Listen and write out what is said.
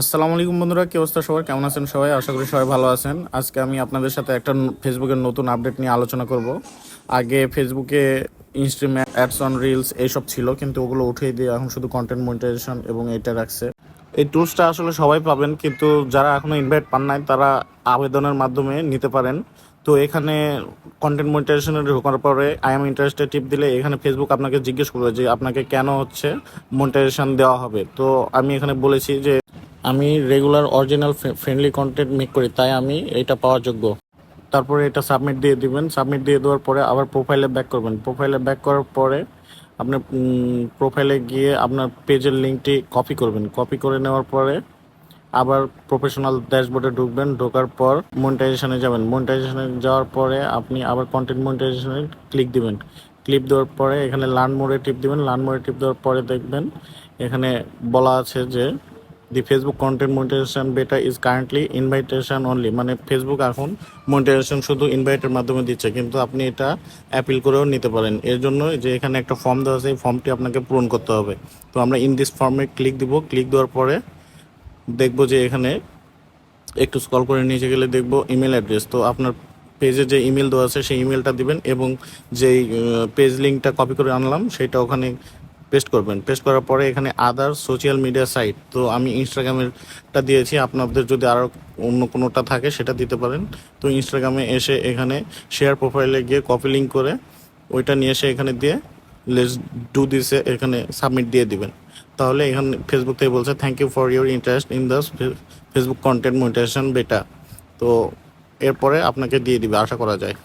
আসসালামু আলাইকুম বন্ধুরা, কি অবস্থা সবার? কেমন আছেন সবাই? আশা করি সবাই ভালো আছেন। আজকে আমি আপনাদের সাথে একটা ফেসবুকের নতুন আপডেট নিয়ে আলোচনা করব। আগে ফেসবুকে ইনস্ট্রিম অ্যাডস অন রিলস এইসব ছিল, কিন্তু ওগুলো উঠিয়ে দিয়ে এখন শুধু কন্টেন্ট মনিটাইজেশন এবং এটা রাখছে। এই টুলসটা আসলে সবাই পাবেন, কিন্তু যারা এখনও ইনভাইট পান নাই, তারা আবেদনের মাধ্যমে নিতে পারেন। তো এখানে কন্টেন্ট মনিটাইজেশনে ঢোকার পরে আই এম ইন্টারেস্টেড টিপ দিলে এখানে ফেসবুক আপনাকে জিজ্ঞেস করবে যে আপনাকে কেন হচ্ছে মনিটাইজেশন দেওয়া হবে। তো আমি এখানে বলেছি যে আমি regular original friendly content make করি, তাই আমি এটা পাওয়ার যোগ্য। তারপরে এটা সাবমিট দিয়ে দিবেন। সাবমিট দিয়ে দেওয়ার পরে আবার প্রোফাইলে ব্যাক করবেন। প্রোফাইলে ব্যাক করার পরে আপনি প্রোফাইলে গিয়ে আপনার পেজের লিঙ্কটি কপি করবেন। কপি করে নেওয়ার পরে আবার প্রফেশনাল ড্যাশবোর্ডে ঢুকবেন। ঢোকার পর মনিটাইজেশনে যাবেন। মনিটাইজেশনে যাওয়ার পরে আপনি আবার কন্টেন্ট মনিটাইজেশনে ক্লিক দিবেন। ক্লিক দেওয়ার পরে এখানে লার্ন মোড়ে টিপ দিবেন। লার্ন মোড়ে টিপ দেওয়ার পরে দেখবেন এখানে বলা আছে যে the Facebook content monetization beta is currently invitation only মানে ফেসবুক এখন মনিটাইজেশন শুধু ইনভাইটের মাধ্যমে দিচ্ছে, কিন্তু আপনি এটা অ্যাপিল করেও নিতে পারেন। এর জন্য যে এখানে একটা ফর্ম দেওয়া আছে, এই ফর্মটি আপনাকে পূরণ করতে হবে। তো আমরা ইন দিস ফর্মে ক্লিক দিব। ক্লিক দেওয়ার পরে দেখব যে এখানে একটু স্কল করে নিচে গেলে দেখব ইমেল অ্যাড্রেস তো আপনার পেজে যে ইমেল দেওয়া আছে, সেই ইমেলটা দিবেন এবং যেই পেজ লিঙ্কটা কপি করে আনলাম, সেটা ওখানে পেস্ট করবেন। পেস্ট করার পরে এখানে আদার সোশ্যাল মিডিয়া সাইট তো আমি ইনস্টাগ্রামেরটা দিয়েছি। আপনাদের যদি আরও অন্য কোনোটা থাকে, সেটা দিতে পারেন। তো ইনস্টাগ্রামে এসে এখানে শেয়ার প্রোফাইলে গিয়ে কপি লিঙ্ক করে ওইটা নিয়ে এসে এখানে দিয়ে লেটস ডু দিসে এখানে সাবমিট দিয়ে দিবেন। তাহলে এখানে ফেসবুক থেকে বলছে thank you for your interest in the Facebook content monetization beta তো এরপরে আপনাকে দিয়ে দিবে, আশা করা যায়।